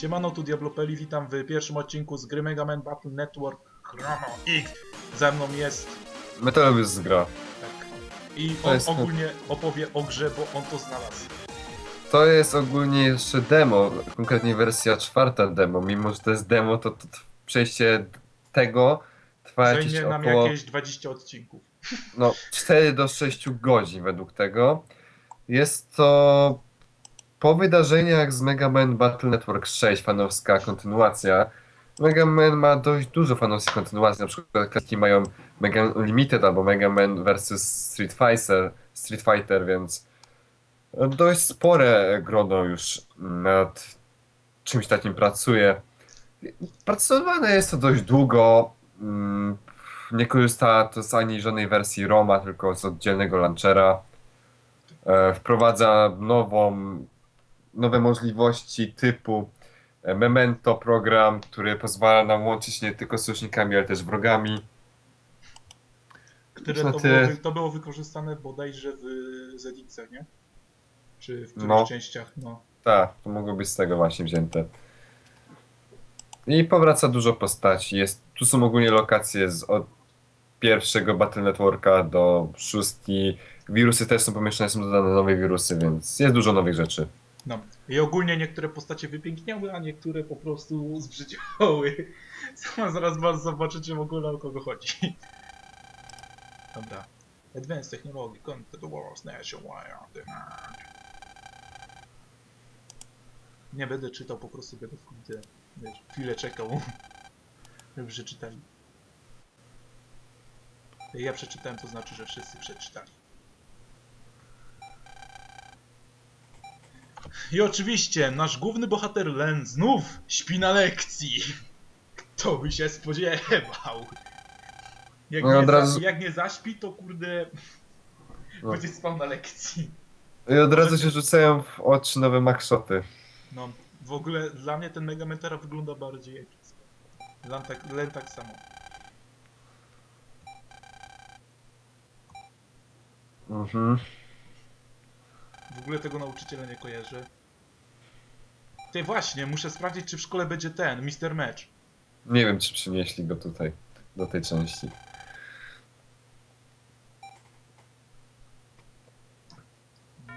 Siemano, tu Diablopeli, witam w pierwszym odcinku z gry Mega Man Battle Network Chrono X. Ze mną jest, Metalobus gra. tak, i To on jest- ogólnie opowie o grze, bo on to znalazł. To jest ogólnie jeszcze demo, konkretnie wersja czwarta demo. Mimo, że to jest demo, to, to, to przejście tego trwa jakieś Zajmie nam około jakieś 20 odcinków. no, 4 do 6 godzin według tego. Jest to po wydarzeniach z Mega Man Battle Network 6, fanowska kontynuacja. Mega Man ma dość dużo fanowskich kontynuacji, na przykład klaski mają Mega Man Unlimited albo Mega Man vs Street Fighter, Street Fighter, więc dość spore grono już nad czymś takim pracuje. Pracowane jest to dość długo. mm, Nie korzysta to z ani żadnej wersji ROMa, tylko z oddzielnego launchera. E, Wprowadza nową, nowe możliwości typu e, Memento program, który pozwala nam łączyć nie tylko z sojusznikami, ale też wrogami. Które to, było, to było wykorzystane bodajże w ZX, nie? Czy w których No. częściach, no. Tak, to mogło być z tego właśnie wzięte. I powraca dużo postaci. Jest, tu są ogólnie lokacje z od pierwszego Battle Networka do szóstki. Wirusy też są pomieszczone, są dodane nowe wirusy, więc jest dużo nowych rzeczy. No. I ogólnie niektóre postacie wypiękniały, a niektóre po prostu zbrzydziały. Zaraz was zobaczycie w ogóle o kogo chodzi. Dobra. Advanced Technology, come to the world's nationwide. Nie będę czytał, po prostu będę w wiesz, chwilę czekał, żeby przeczytali. Ja przeczytałem, to znaczy, że wszyscy przeczytali. I oczywiście, nasz główny bohater Len znów śpi na lekcji. Kto by się spodziewał? Jak, No, nie, za, razu- jak nie zaśpi, to kurde No. będzie spał na lekcji. I od razu się rzucają w oczy nowe makszoty. No, w ogóle dla mnie ten Mega Man teraz wygląda bardziej epicko. Len tak, Len tak samo. Mhm. W ogóle tego nauczyciela nie kojarzę. Ty właśnie, muszę sprawdzić, czy w szkole będzie ten, Mr. Match. Nie wiem, czy przynieśli go tutaj, do tej części.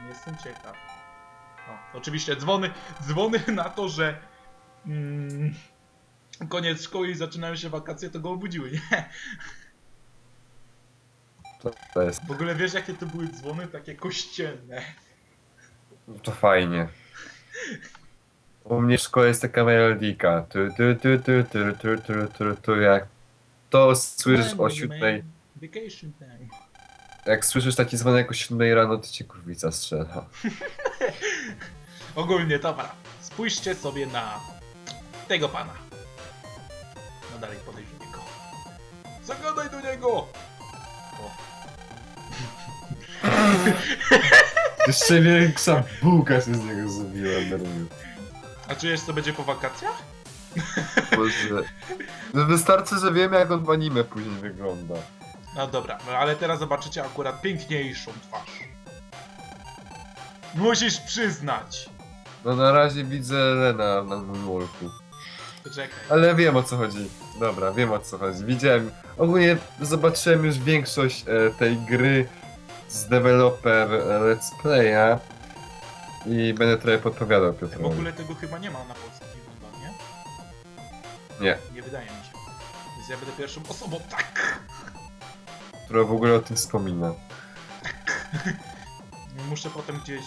Jestem ciekaw. O, oczywiście dzwony, dzwony na to, że mm, koniec szkoły i zaczynają się wakacje, to go obudziły, nie? To, to jest, W ogóle wiesz, jakie to były dzwony? Takie kościelne. To fajnie. U mnie w szkole jest taka melodika. Tu, tu, tu, tu, tu, tu, tu, tu, tu, jak to słyszysz o siódmej, Vacation time. jak słyszysz taki dzwonek o siódmej rano, to cię kurwica strzela. Ogólnie, dobra. Spójrzcie sobie na tego pana. No dalej podejdź do niego. Zagadaj do niego! Jeszcze większa bułka się z niego zrobiła, nerwiu. a czujesz, co będzie po wakacjach? Boże. No wystarczy, że wiemy jak on w anime później wygląda. No dobra, no ale teraz zobaczycie akurat piękniejszą twarz. Musisz przyznać. No na razie widzę Lena na moonwalku. Poczekaj. Ale wiem o co chodzi. Dobra, wiem o co chodzi. Widziałem. Ogólnie zobaczyłem już większość e, tej gry z deweloper Let's Playa. I będę trochę podpowiadał W Piotrowi. ogóle tego chyba nie ma na polskich chyba, nie? Nie. Nie wydaje mi się. Więc ja będę pierwszą osobą, tak! Która w ogóle o tym wspomina. Muszę potem gdzieś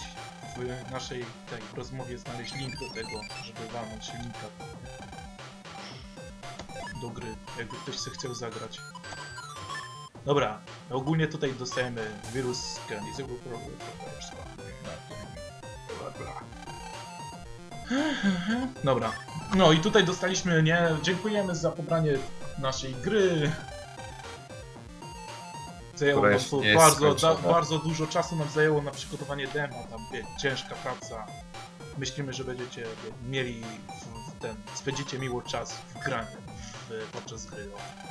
w naszej tej rozmowie znaleźć link do tego, żeby walnąć linka do gry, jakby ktoś się chciał zagrać. Dobra, ogólnie tutaj dostajemy wirus Dobra. No i tutaj dostaliśmy, nie? Dziękujemy za pobranie naszej gry. Zajęło Która nam jeszcze to nie jest bardzo, da, skończona. bardzo dużo czasu nam zajęło na przygotowanie dema, tam wie, ciężka praca. Myślimy, że będziecie wie, mieli w, w ten, spędzicie miło czas w graniu, w, podczas gry. O.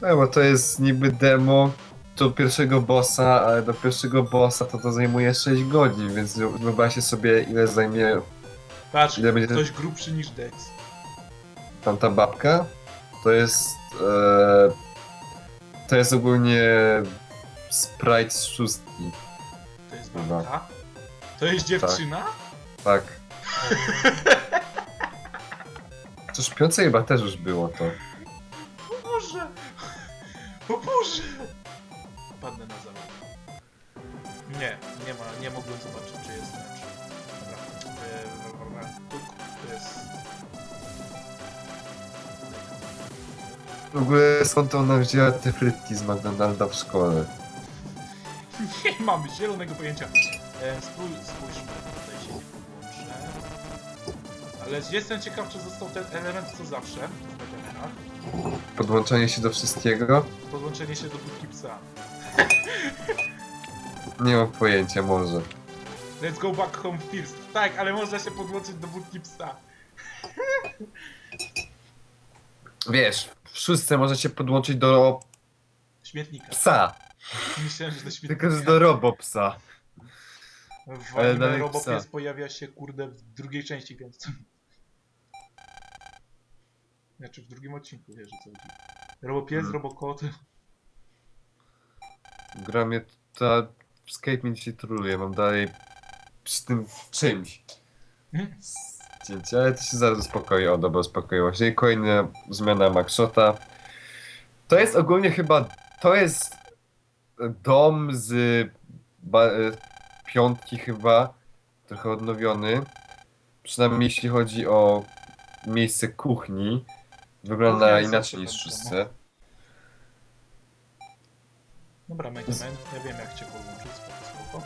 No bo to jest niby demo do pierwszego bossa, ale do pierwszego bossa to to zajmuje 6 godzin, więc wyobraźcie sobie ile zajmie Patrz, Ile będzie- ktoś grubszy niż Dex. Tamta babka to jest. E, to jest ogólnie sprite z szóstki. To jest Chyba. babka. To jest dziewczyna? Tak. To śpiące chyba też już było to. O Boże! Padnę na zawód. Nie, nie ma, nie mogłem zobaczyć, czy jest mecz. Dobra. Tuk, to jest... W ogóle skąd ona wzięła te frytki z McDonalda w szkole? Nie mamy zielonego pojęcia. E, spój, spójrzmy, tutaj się nie podłączę. Ale jestem ciekaw, czy został ten element co zawsze w. Podłączanie się do wszystkiego? Podłączenie się do budki psa. Nie mam pojęcia, może. Let's go back home first. Tak, ale można się podłączyć do budki psa. Wiesz, w szóstce możecie podłączyć do Śmietnika. psa, Myślałem, że do śmietnika. tylko że do robopsa. W Ale anime dalej psa. pojawia się, kurde, w drugiej części, więc... Znaczy w drugim odcinku, wiesz o co chodzi. Robopies, Hmm. Robokot. Gra mnie ta... Escape mnie dzisiaj troluje, mam dalej przy tym czymś. Hmm? Ale to się zaraz uspokoi. O, dobra, uspokoiło się. I kolejna zmiana Maxshota. To jest ogólnie chyba... To jest dom z ba, e, piątki chyba, trochę odnowiony. Przynajmniej jeśli chodzi o miejsce kuchni. Wygląda jest inaczej niż w zawsze szóstce. Dobra, Mega Man, ja wiem jak cię podłączyć, spoko, spoko.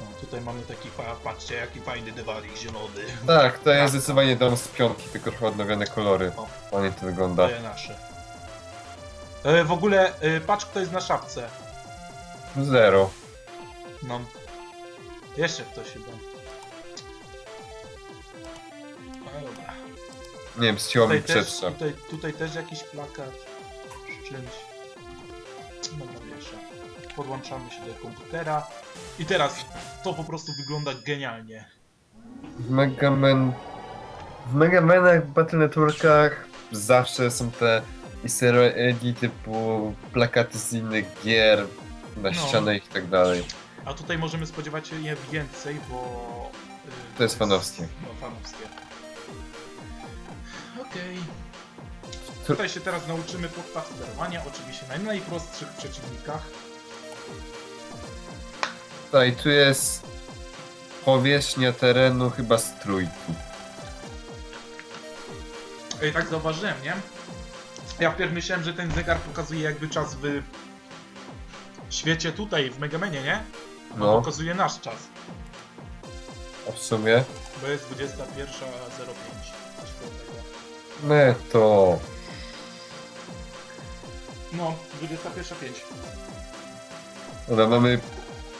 No, tutaj mamy taki, fa- patrzcie jaki fajny dywanik zielony. Tak, to jest zdecydowanie dom z piątki, tylko trochę odnowione kolory. O. Ładnie to wygląda. To nasze. E, w ogóle, e, patrz kto jest na szapce. Zero. No. Jeszcze ktoś chyba. Nie wiem, ścięło mi Tutaj też, tutaj, tutaj też jakiś plakat z czymś. Dobra, wiesz. Podłączamy się do komputera. I teraz to po prostu wygląda genialnie. W Mega Man... W Mega Manach, Battle Networkach zawsze są te easter typu plakaty z innych gier na No. ścianę i tak dalej. A tutaj możemy spodziewać się je więcej, bo... y, To jest fanowskie. No, fanowskie. Okej. Tu- Tutaj się teraz nauczymy podstaw sterowania, oczywiście na najprostszych przeciwnikach. Tutaj, tu jest powierzchnia terenu chyba z trójki. Ej, tak zauważyłem, nie? Ja wpierw myślałem, że ten zegar pokazuje jakby czas w świecie tutaj, w Megamenie, nie? On No, pokazuje nasz czas, a w sumie... bo jest 21.05. Ne, to... No, 21.05. Dobra, mamy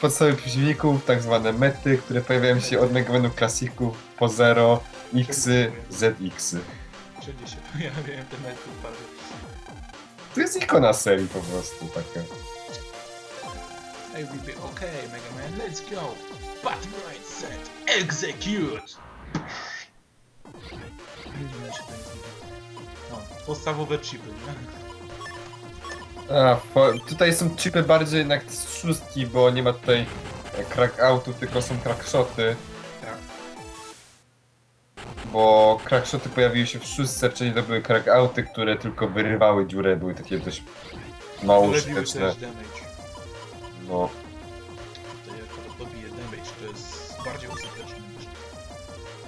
podstawy przeciwników, tak zwane mety, które pojawiają się od Mega Manu klasików po 0, X, ZX. Wszędzie się pojawiają te metry bardziej. To jest ikona serii po prostu taka. Hey, we be okay, Mega Man, let's go! Button right set, execute! Podstawowe chipy, nie? A, po, tutaj są chipy bardziej jednak z szóstki, bo nie ma tutaj e, crack outów, tylko są crackshoty. Tak. Bo crackshoty pojawiły się w szóstce, wcześniej to były crack outy, które tylko wyrywały dziurę, były takie dość mało Robiły użyteczne. też damage. No.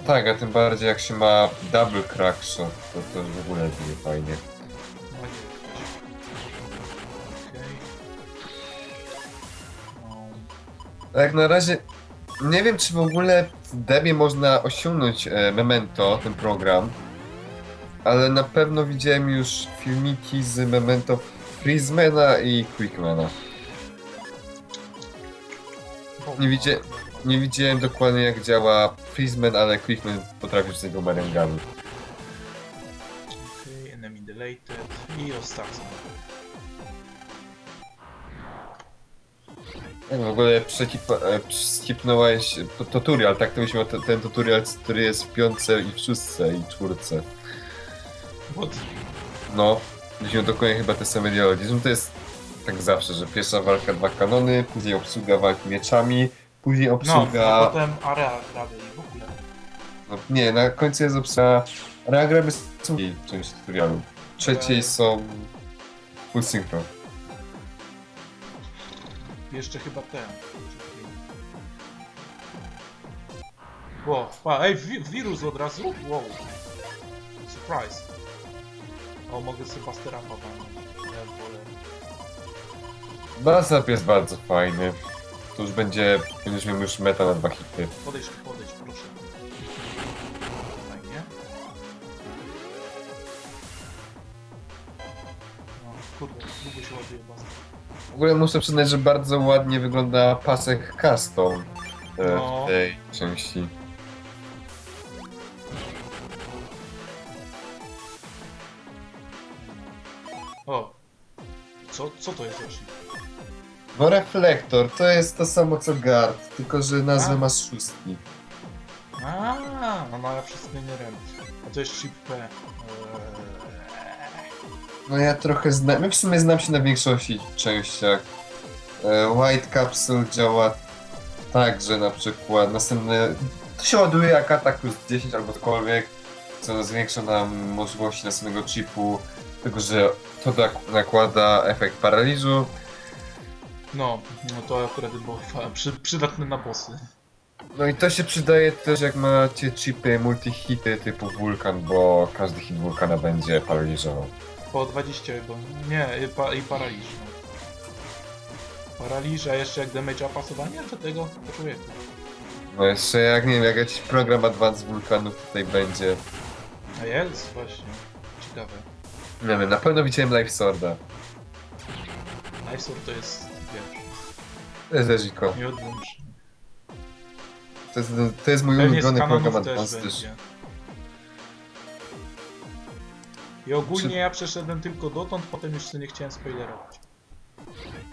Tak, a tym bardziej jak się ma double crackshot, to to w ogóle fajnie. Nie. Okej. No, Jak na razie nie wiem, czy w ogóle w debie można osiągnąć e, Memento, ten program, ale na pewno widziałem już filmiki z Memento Freezemana i Quickmana. Nie widzę- Nie widziałem dokładnie jak działa Freezeman, ale Quickman potrafił z niego merengami. Okej, enemy deleted i ostatni. W ogóle e, skipnąłeś to- tutorial, tak to byśmy ten, ten tutorial, który jest w piątce i w szóstce i czwórce. Bo No, byśmy dokładnie chyba te same dialogi. Zresztą to jest tak zawsze, że pierwsza walka dwa kanony, później obsługa walki mieczami, później no, obsługa... a potem area graby i w ogóle. No, nie, na końcu jest obsługa... Reagraby są drugiej części tutorialu. Trzeciej Ale- są full synchro. Jeszcze chyba ten. Wow, pa, ej, wi wirus od razu? Wow. Surprise. O, mogę sobie Bastera powalić. Ja wolę. Basap jest bardzo fajny. To już będzie, będziesz miał już meta na dwa hity. Podejdź podejdź, proszę. Fajnie. No, kurde, długo się ładuje Baster. W ogóle muszę przyznać, że bardzo ładnie wygląda pasek custom e, No. w tej części. Bo reflektor to jest to samo co guard, tylko że nazwę A. ma z szóstki. A, no no ja wszystko nie wiem. A to jest chip P. Eee, No ja trochę znam, ja w sumie znam się na większości częściach. E, White Capsule działa tak, że na przykład następny... To się ładuje jak atak plus 10 albo cokolwiek, co zwiększa nam możliwości następnego chipu, tylko że to dak- nakłada efekt paraliżu. No, no to akurat było fa- przy, przydatne na bossy. No i to się przydaje też jak macie chipy multi-hity typu wulkan, bo każdy hit wulkana będzie paraliżował. Po 20 chyba. Nie, i, pa, i paraliż. Paraliż, a jeszcze jak damage pasowanie do tego człowieku. No jeszcze jak nie wiem, jak jakiś program Advanced Wulkanów tutaj będzie. A jest właśnie. Ciekawe. Nie wiem, na pewno widziałem Life Sworda. Najsur to jest, To jest Eziko. To jest, to jest mój Pewnie z ulubiony program też Advanced też. będzie. I ogólnie ja przeszedłem tylko dotąd, potem już nie chciałem spoilerować.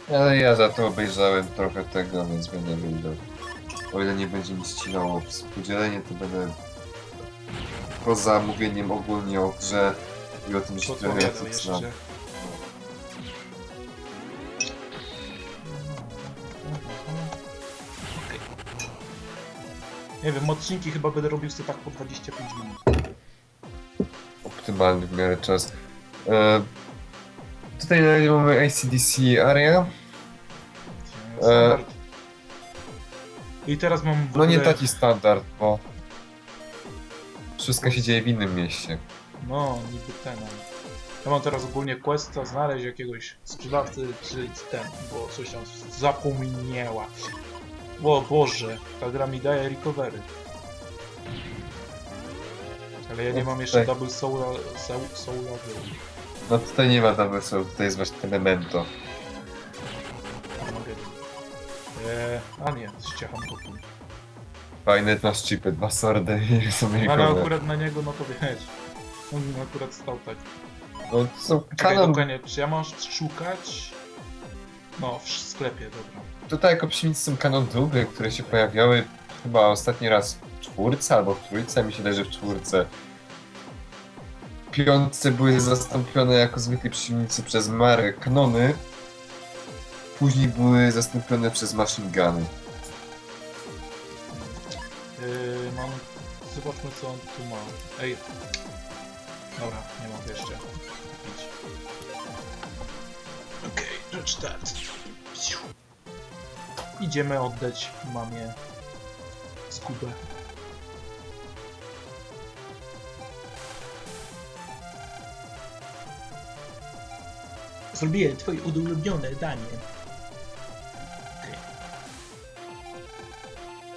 Ale ja za to obejrzałem trochę tego, więc będę wiedział. O ile nie będzie mi ścinało współdzielenie, to będę poza mówieniem ogólnie o grze i o tym, że się trochę znam. jeszcze. Nie wiem, odcinki chyba będę robił sobie tak po 25 minut. Optymalny w miarę czas. E, tutaj na razie mamy ACDC Area. Standard. I teraz mam w No nie ogóle- taki standard, bo wszystko się dzieje w innym mieście. No, niby ten. ale- Ja mam teraz ogólnie questa znaleźć jakiegoś sprzedawcy czy ten, bo coś tam zapomniała. O Boże, ta gra mi daje recovery. Ale ja nie mam jeszcze double soul, soul, soul No tutaj nie ma double soul, tutaj jest właśnie elemento. Armageddon. Eee, a nie, ściecham go tu. Fajne masz chipy, dwa sordy i są Ale jego. akurat na niego, no to wiesz. On akurat stał tak. No to są Czekaj, kanon. dokładnie, czy ja mam szukać? No, w sklepie, dobra. Tutaj jako przymienicy są kanon dubly, które się pojawiały chyba ostatni raz w czwórce albo w trójce, mi się wydaje, że w czwórce. W piątce były zastąpione jako zwykli przeciwnicy przez marę kanony. Później były zastąpione przez machine guny. Yy, mam... Zobaczmy co on tu ma. Ej. Dobra, nie mogę jeszcze. Rzecz. Idziemy oddać mamie skubę. Zrobiłem twoje ulubione danie. Okej.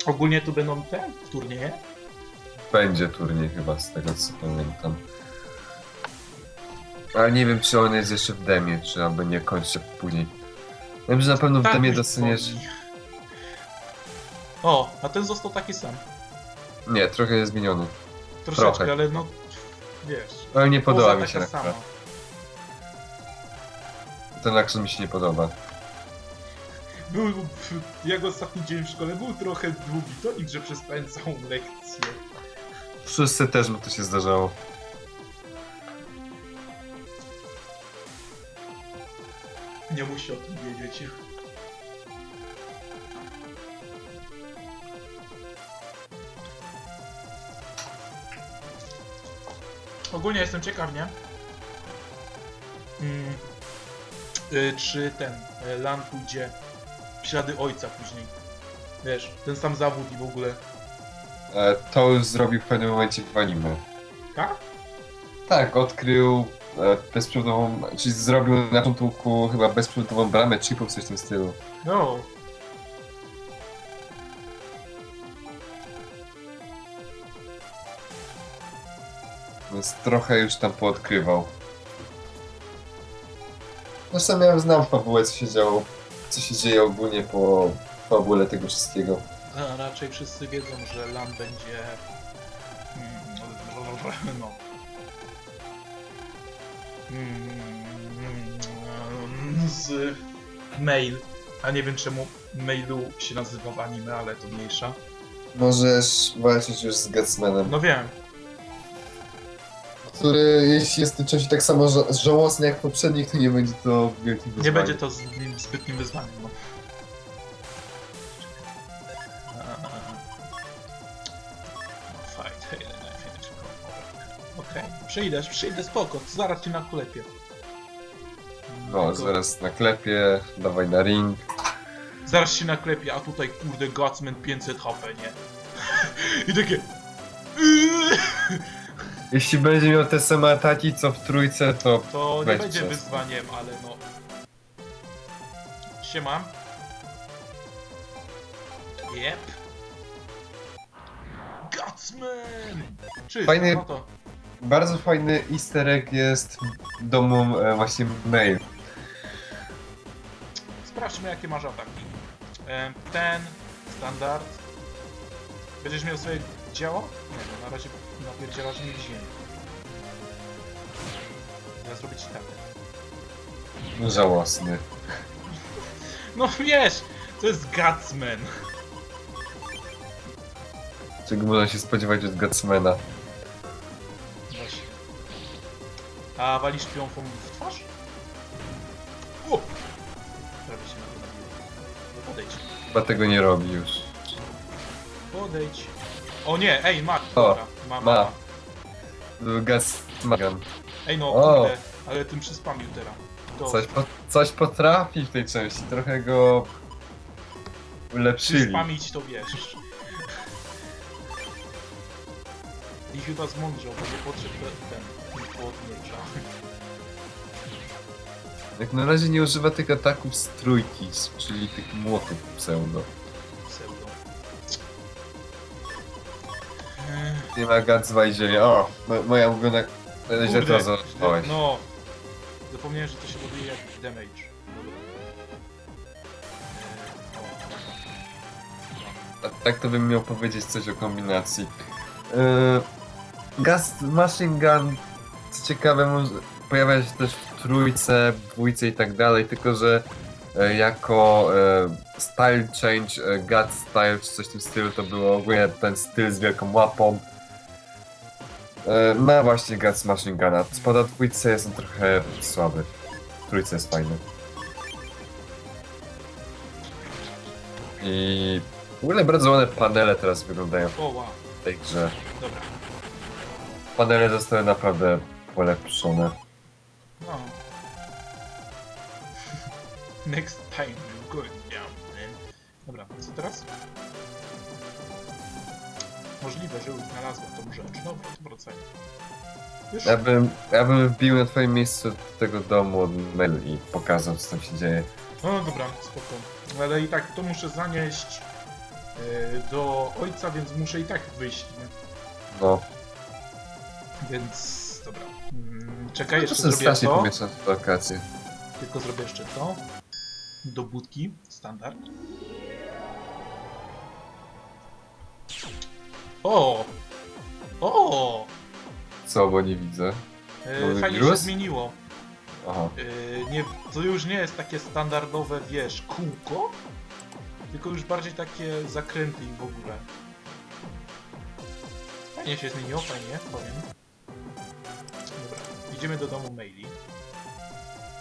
Ogólnie tu będą te turnieje? Będzie turniej chyba, z tego co pamiętam. Ale nie wiem, czy on jest jeszcze w demie, czy albo nie kończy później. Wiem, że na pewno w Tak, demie dostaniesz... O, a ten został taki sam. Nie, trochę jest zmieniony. Troszeczkę, Trochę. ale no... Wiesz... Ale nie podoba poza mi się taka akurat. Ten action mi się nie podoba. Był, jak ostatni dzień w szkole był trochę długi, to nic, że przespałem całą lekcję. Wszyscy też mu to się zdarzało. Nie musi o tym wiedzieć. Ogólnie jestem ciekaw, nie? Mm, y, czy ten y, Lan pójdzie w ślady ojca później? Wiesz, ten sam zawód i w ogóle. E, to już zrobił w pewnym momencie w anime. Tak? Tak, odkrył bezprzewodową, czyli zrobił na początku chyba bezprzewodową bramę chipów, coś w tym stylu. No. Więc trochę już tam poodkrywał. Zresztą ja znam fabułę, co się działo, co się dzieje ogólnie po fabule tego wszystkiego. A raczej wszyscy wiedzą, że Lan będzie. mm, No. Mm, Z mail. A nie wiem czemu mailu się nazywa w anime, ale to mniejsza. Możesz walczyć już z Gatsmanem, No wiem. który jeśli jest w tym czasie tak samo ża- żałosny jak poprzednich, to nie będzie to wielkim Nie wyzwaniem. będzie to z nim zbytnim wyzwaniem. No. Przyjdę, przyjdę, spoko, zaraz cię naklepię. No, zaraz na klepie, dawaj na ring. Zaraz się naklepię, a tutaj kurde Gutsman 500 HP, nie? I takie... Jeśli będzie miał te same ataki co w trójce, to To nie będzie przez. wyzwaniem, ale no... Siema. Jep. Gutsman! Czysto, Fajny- no to... bardzo fajny easter egg jest w domu e, właśnie mail. Sprawdźmy jakie masz ataki. Em, Ten, standard. Będziesz miał swoje działo? Nie, no na razie napierdzielasz mi w ziemię. Ja zrobić tak. Żałosny. No wiesz, to jest Gutsman. Czego można się spodziewać od Gatsmana? A walisz triumfą w twarz? O! Prawie się na to nabiło. No podejdź. Chyba tego nie robi już. Podejdź. O nie, ej, Mac, O, dobra. Ma, ma, ma. ma. Gatsman. Ej no, O. kurde, ale tym przyspamił teraz. To Coś, po, coś potrafi w tej części, trochę go ulepszyli. przyspamić to wiesz. I chyba zmądrzał, bo nie podszedł ten, miecza. Jak na razie nie używa tych ataków z trójki, czyli tych młotów pseudo. Pseudo. Nie ma Gatsma i ziemia. O, mo- moja ulubiona... Źle Kurde, to zacząłeś. No. Zapomniałem, że to się ładuje jak damage. A tak to bym miał powiedzieć coś o kombinacji. Yy, Gas Machine Gun, co ciekawe, może pojawia się też w trójce, dwójce i tak dalej, tylko że e, jako e, style change, e, gut style czy coś w tym stylu, to było ogólnie ten styl z wielką łapą. E, ma właśnie Guts Machine Guna. Spada dwójce jest on trochę słaby. W trójce jest fajny. I w ogóle bardzo ładne panele teraz wyglądają O, wow. w tej grze. Dobra. Panele zostały naprawdę polepszone. No. Next time you're going down, man. Dobra, co teraz? Możliwe, że już znalazłem tą rzecz. Dobra, to wracaj. Już? Ja bym, ja bym wbił na twoim miejscu do tego domu od mail i pokazał co tam się dzieje. No dobra, spoko. Ale i tak to muszę zanieść yy, do ojca, więc muszę i tak wyjść, nie? No, Więc dobra. Mm, czekaj, to jeszcze sobie zrobię strasznie to. pomieszam w wakacje. Tylko zrobię jeszcze to. Do budki, standard. O! O! Co, bo nie widzę. Yy, fajnie się wirus? zmieniło. Aha. Yy, nie, to już nie jest takie standardowe, wiesz, kółko, tylko już bardziej takie zakręty i w ogóle. Fajnie się zmieniło, fajnie, powiem. Idziemy do domu maili.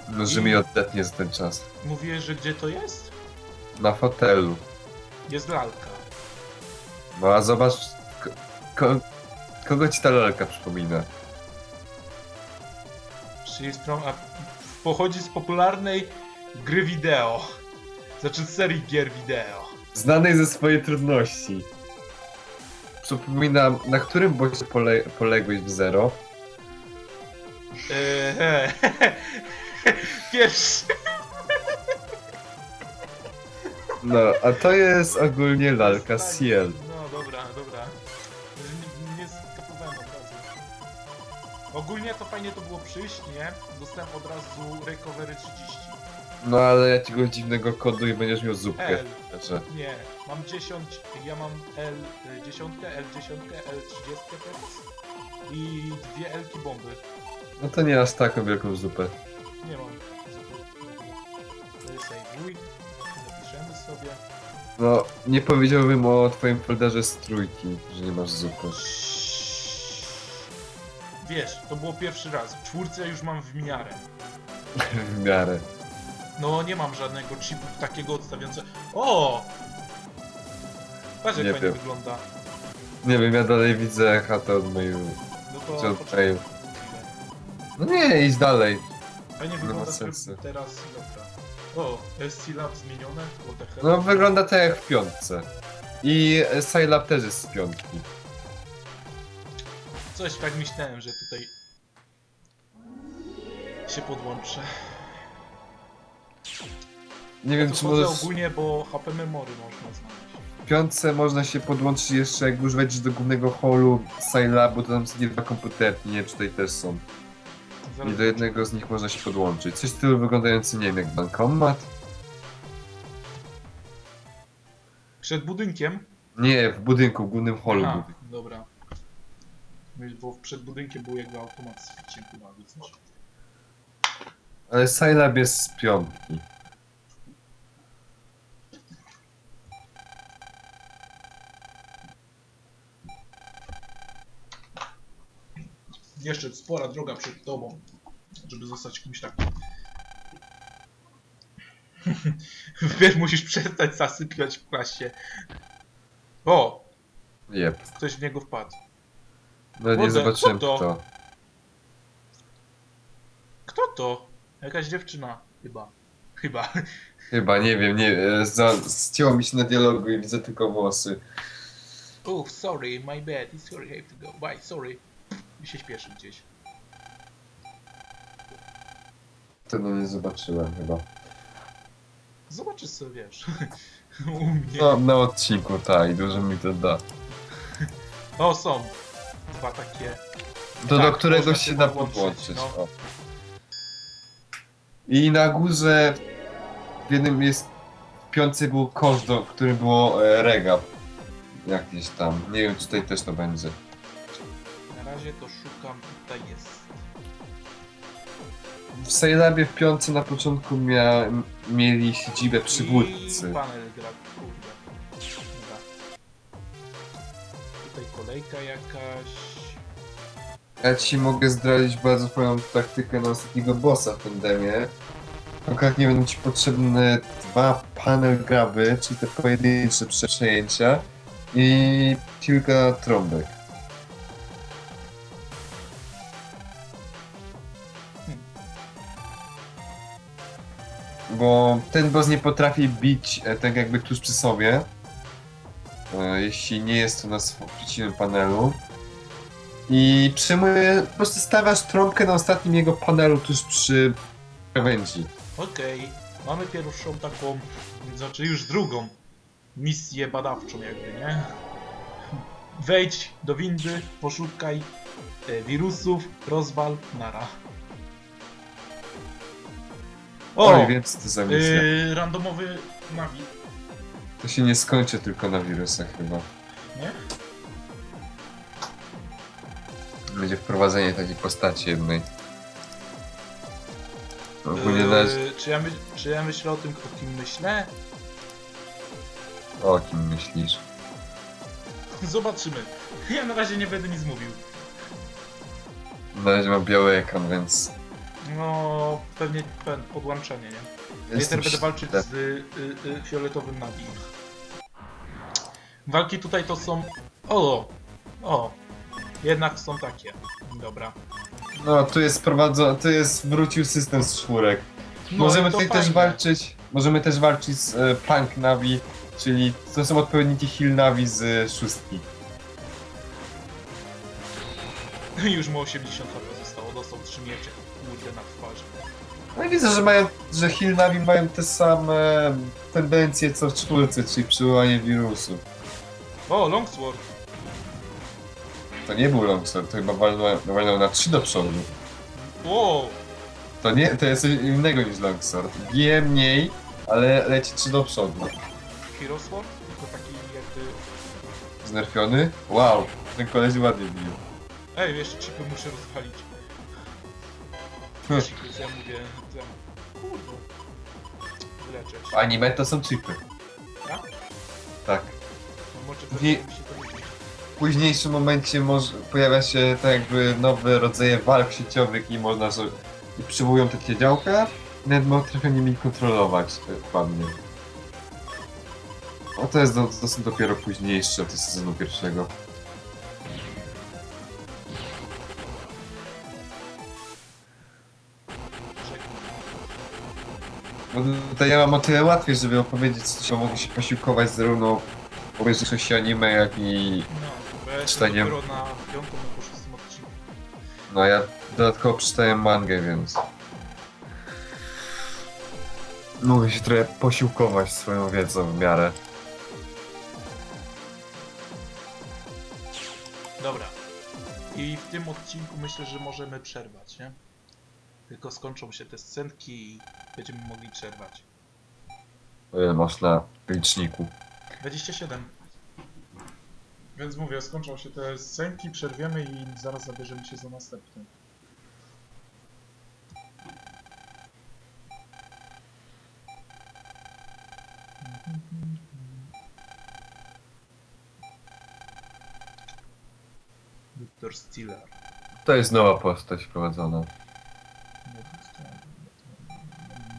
No, że mi odetnie za ten czas. Mówiłeś, że gdzie to jest? Na fotelu. Jest lalka. No a zobacz, ko ko kogo ci ta lalka przypomina? Czyli stron, a pochodzi z popularnej gry wideo. Znaczy serii gier wideo. Znanej ze swojej trudności. Przypominam, na którym bosie pole poległeś w Zero? Eee, Pierwszy. No, a to jest ogólnie lalka Ciel. No dobra, dobra. Nie, nie skapowałem od razu. Ogólnie to fajnie to było przyjść, nie? Dostałem od razu recovery 30. No ale jakiegoś dziwnego kodu i będziesz miał zupkę. L. Że... Nie, mam 10, ja mam L10, L10, L30 teraz i dwie L-ki bomby. No to nie aż taką wielką zupę. Nie mam zupy. Sejwuj, zapiszemy sobie. No, nie powiedziałbym o twoim folderze z trójki, że nie masz zupy. Wiesz, to było pierwszy raz. W czwórce już mam w miarę. w miarę. No nie mam żadnego chipu takiego odstawiającego. O! Patrz jak Nie fajnie wiem. wygląda. Nie wiem, ja dalej widzę chatę od mailu. No Czy to od poczekaj mailu. No nie, idź dalej. Fajnie ma wygląda sensu. tryb teraz. Dobra. O, SC Lab zmienione? What the hell? No wygląda tak jak w piątce. I e, Scilab też jest z piątki. Coś tak myślałem, że tutaj się podłączę. Nie wiem, To czy chodzę możesz... ogólnie, bo HP memory można znaleźć. W piątce można się podłączyć jeszcze, jak już wejdziesz do głównego holu Scilabu, to tam są dwa komputerki, nie wiem, czy tutaj też są. I do jednego z nich można się podłączyć. Coś w stylu wyglądający, nie wiem, jak bankomat? Przed budynkiem? Nie, w budynku, w głównym holu. Aha, budynku. dobra. Bo przed budynkiem był jakby automat z ficiem chyba, albo coś. Ale Scilab jest z piątki. Jeszcze spora droga przed tobą, żeby zostać kimś takim. Wiesz, musisz przestać zasypiać w klasie. O! Jep. Ktoś w niego wpadł. No nie zobaczyłem co to? kto. Kto to? Jakaś dziewczyna. Chyba. Chyba. Chyba, nie wiem, nie e, za, Ścięło mi się na dialogu i widzę tylko włosy. Oh, sorry, my bad. Sorry, I have to go. Bye, sorry. I się śpieszy gdzieś. Tego nie zobaczyłem chyba. Zobaczysz sobie, wiesz. U mnie. No, na odcinku, tak, i dużo mi to da. O, są. Dwa takie. To Tak, do którego można się da podłączyć, podłączyć. no. O. I na górze w jednym jest w piątce był kosz, do, w którym było e, regap. Jakieś tam. Nie wiem, czy tutaj też to będzie. Razie to szukam. Tutaj jest. W Sailabie w piątce na początku mia, mieli siedzibę przywódcy. I panel gra. Kurde. Dobra. Tutaj kolejka jakaś. Ja ci mogę zdradzić bardzo fajną taktykę na ostatniego bossa w tym demie. Konkretnie będą ci potrzebne dwa panel graby, czyli te pojedyncze prze- przejęcia i kilka trąbek. Bo ten boss nie potrafi bić e, tak jakby tuż przy sobie, e, jeśli nie jest to na sw- przeciwnym panelu. I przyjmuje, po prostu stawiasz trąbkę na ostatnim jego panelu tuż przy krawędzi. Okej. Mamy pierwszą taką. Znaczy już drugą. Misję badawczą jakby, nie? Wejdź do windy, poszukaj e, wirusów, rozwal, nara. O! Oj, wiem co to za misja. Yy, randomowy nawi, To się nie skończy tylko na wirusach chyba. nie? Będzie wprowadzenie takiej postaci jednej. Ogólnie na... Yy, czy, ja my, czy ja myślę o tym, o kim myślę? O kim myślisz? Zobaczymy. Ja na razie nie będę nic mówił. Na razie mam biały ekran, więc... No, pewnie pen, podłączenie, nie? Jestem teraz będę walczyć z y, y, fioletowym Navi. Walki tutaj to są... O! O! Jednak są takie. Dobra. No, tu jest prowadzo... tu jest... wrócił system z czwórek. No możemy i to tutaj też walczyć... Możemy też walczyć z e, Punk Navi, czyli to są odpowiedniki Heal Navi z e, szóstki. Już mu 80 HP dostał 3 miecze. Kurde na twarzy. No i widzę, że mają, że Heal Navi mają te same tendencje co w czwórce, czyli przywołanie wirusu. O, Longsword! To nie był Longsword, to chyba walnął, walnął na 3 do przodu. Wow! To nie, to jest coś innego niż Longsword. Bije mniej, ale leci 3 do przodu. Hero Sword? Tylko taki jakby... Znerfiony? Wow, ten koleś ładnie bił. Ej, jeszcze chipy muszę rozwalić. Hmm. Chipy, co ja mówię... Co ja... Kurde. Wyleczę się. Anime to są chipy. Tak? Tak. No, może Nie- mi się to myli. W późniejszym momencie może, pojawia się tak jakby nowe rodzaje walk sieciowych i można sobie... I przywołują takie działka, i nawet mogą trochę nimi kontrolować dokładnie. O to jest do, to są dopiero późniejsze od sezonu pierwszego. Bo tutaj ja mam o tyle łatwiej, żeby opowiedzieć bo mogę się posiłkować zarówno obejrzeć anime, jak i... No, bo ja jestem Czytaniem. dopiero na piątym albo szóstym odcinku. No ja dodatkowo przeczytałem mangę, więc... Mogę się trochę posiłkować swoją wiedzą w miarę. Dobra. I w tym odcinku myślę, że możemy przerwać, nie? Tylko skończą się te scenki i będziemy mogli przerwać. Ile masz na liczniku. 27. Więc mówię, skończą się te scenki, przerwiemy i zaraz zabierzemy się za następny. Victor Stiller. To jest nowa postać wprowadzona.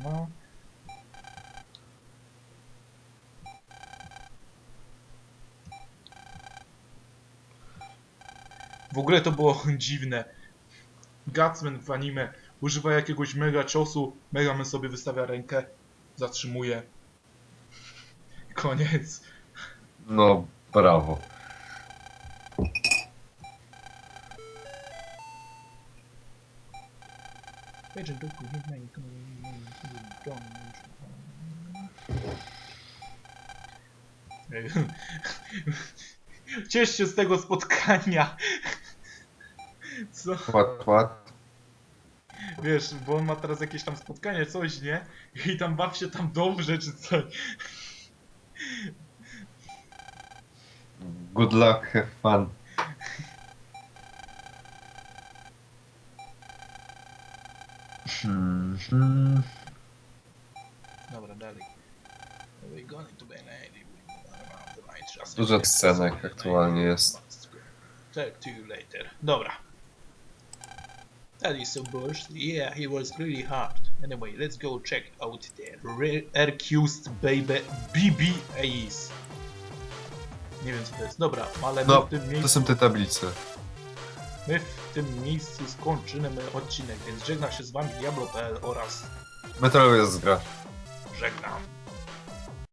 No. W ogóle to było dziwne. Gutsman w anime używa jakiegoś mega ciosu, Megaman sobie wystawia rękę, zatrzymuje. Koniec. No, brawo. Ciesz się z tego spotkania. Co? Ład, ład. Wiesz, bo on ma teraz jakieś tam spotkanie, coś, nie? I tam baw się tam dobrze, czy coś. Good luck, have fun. Hmm, hmm. Dobra, dalej. We going to be lady. Dużo scenek aktualnie jest. Talk to you later. Dobra. That is so burst. Yeah, he was really hard. Anyway, let's go check out the Accused Baby BB Ace. Nie wiem co to jest. Dobra, ale No, my w tym To miejscu, są te tablice. my w tym miejscu skończymy odcinek, więc żegnam się z wami Diablo.pl oraz Metalowy jest gra. żegnam.